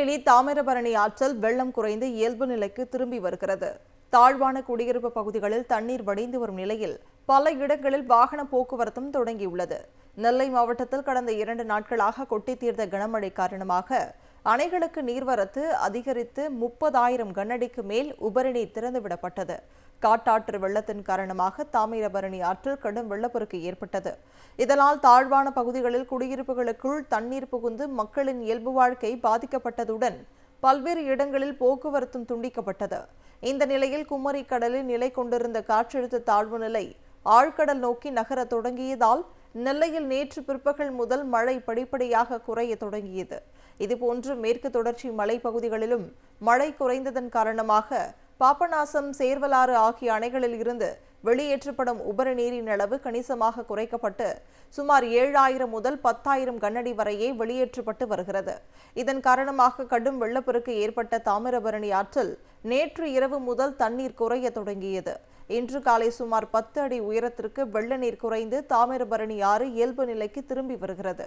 திருநெல்வேலி தாமிரபரணி ஆற்றல் வெள்ளம் குறைந்து இயல்பு நிலைக்கு திரும்பி வருகிறது. தாழ்வான குடியிருப்பு பகுதிகளில் தண்ணீர் வடிந்து வரும் நிலையில் பல இடங்களில் வாகன போக்குவரத்தும் தொடங்கியுள்ளது. நெல்லை மாவட்டத்தில் கடந்த இரண்டு நாட்களாக கொட்டி தீர்த்த கனமழை காரணமாக அணைகளுக்கு நீர்வரத்து அதிகரித்து முப்பதாயிரம் கனஅடிக்கு மேல் உபரிநீர் திறந்துவிடப்பட்டது. காட்டாற்று வெள்ளத்தின் காரணமாக தாமிரபரணி ஆற்றில் கடும் வெள்ளப்பெருக்கு ஏற்பட்டது. இதனால் தாழ்வான பகுதிகளில் குடியிருப்புகளுக்குள் தண்ணீர் புகுந்து மக்களின் இயல்பு வாழ்க்கை பாதிக்கப்பட்டதுடன் பல்வேறு இடங்களில் போக்குவரத்தும் துண்டிக்கப்பட்டது. இந்த நிலையில் குமரி கடலில் நிலை கொண்டிருந்த காற்றழுத்த தாழ்வு நிலை ஆழ்கடல் நோக்கி நகரத் தொடங்கியதால் நெல்லையில் நேற்று பிற்பகல் முதல் மழை படிப்படியாக குறைய தொடங்கியது. இதுபோன்று மேற்கு தொடர்ச்சி மலைப்பகுதிகளிலும் மழை குறைந்ததன் காரணமாக பாபநாசம் சேர்வலாறு ஆகிய அணைகளில் இருந்து வெளியேற்றப்படும் உபரி நீரின் அளவு கணிசமாக குறைக்கப்பட்டு சுமார் ஏழாயிரம் முதல் பத்தாயிரம் கன்னடி வரையே வெளியேற்றப்பட்டு வருகிறது. இதன் காரணமாக கடும் வெள்ளப்பெருக்கு ஏற்பட்ட தாமிரபரணி ஆற்றில் நேற்று இரவு முதல் தண்ணீர் குறைய தொடங்கியது. இன்று காலை சுமார் பத்து அடி உயரத்திற்கு வெள்ள நீர் குறைந்து தாமிரபரணி ஆறு இயல்பு நிலைக்கு திரும்பி வருகிறது.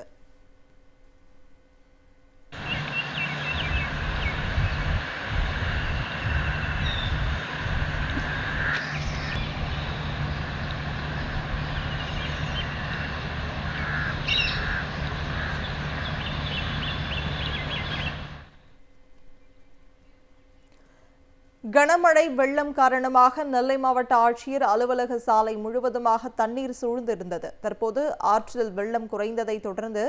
கனமழை வெள்ளம் காரணமாக நெல்லை மாவட்ட ஆட்சியர் அலுவலக சாலை முழுவதுமாக தண்ணீர் சூழ்ந்திருந்தது. தற்போது ஆற்றில் வெள்ளம் குறைந்ததை தொடர்ந்து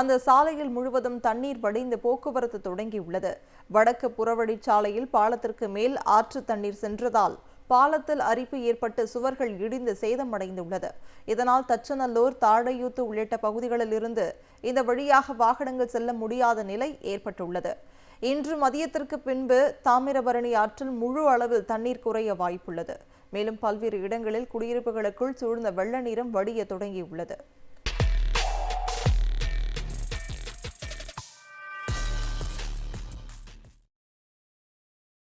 அந்த சாலையில் முழுவதும் தண்ணீர் வடிந்து போக்குவரத்து தொடங்கியுள்ளது. வடக்கு புறவழி சாலையில் பாலத்திற்கு மேல் ஆற்று தண்ணீர் சென்றதால் பாலத்தில் அரிப்பு ஏற்பட்டு சுவர்கள் இடிந்து சேதமடைந்துள்ளது. இதனால் தச்சநல்லூர் தாழையூத்து உள்ளிட்ட பகுதிகளில் இருந்து இந்த வழியாக வாகனங்கள் செல்ல முடியாத நிலை ஏற்பட்டுள்ளது. இன்று மதியத்திற்கு பின்பு தாமிரபரணி ஆற்றில் முழு அளவில் தண்ணீர் குறைய வாய்ப்புள்ளது. மேலும் பல்வேறு இடங்களில் குடியிருப்புகளுக்குள் சூழ்ந்த வெள்ள நீரம் வடிய தொடங்கியுள்ளது.